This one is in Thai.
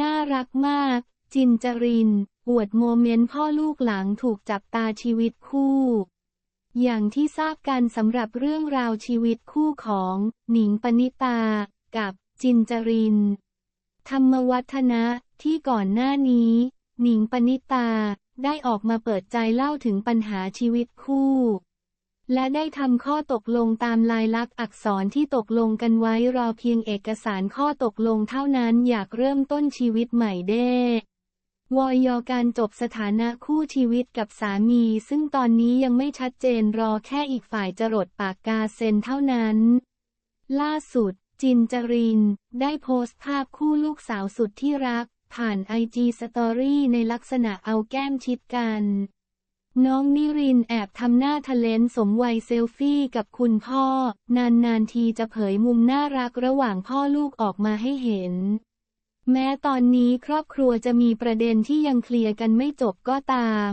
น่ารักมาก จินจริน อวดโมเมนต์พ่อลูกหลังถูกจับตาชีวิตคู่ อย่างที่ทราบกันสำหรับเรื่องราวชีวิตคู่ของ หนิงปณิตา กับจินจริน ธรรมวัฒนะที่ก่อนหน้านี้ หนิงปณิตาได้ออกมาเปิดใจเล่าถึงปัญหาชีวิตคู่ และได้ทำข้อตกลงตามลายลักษณ์อักษรที่ตกลงกันไว้รอเพียงเอกสารข้อตกลงเท่านั้นอยากเริ่มต้นชีวิตใหม่เด้วอยการจบสถานะคู่ชีวิตกับสามี ซึ่งตอนนี้ยังไม่ชัดเจนรอแค่อีกฝ่ายจรดปากกาเซ็นเท่านั้น ล่าสุด จินจริน ได้โพสต์ภาพคู่ลูกสาวสุดที่รัก ผ่านไอจีสตอรี่ในลักษณะเอาแก้มชิดกัน น้องนิรินแอบทำหน้าทะเลนสมวัยเซลฟี่กับคุณพ่อ นานๆทีจะเผยมุมน่ารักระหว่างพ่อลูกออกมาให้เห็น แม้ตอนนี้ครอบครัวจะมีประเด็นที่ยังเคลียร์กันไม่จบก็ตาม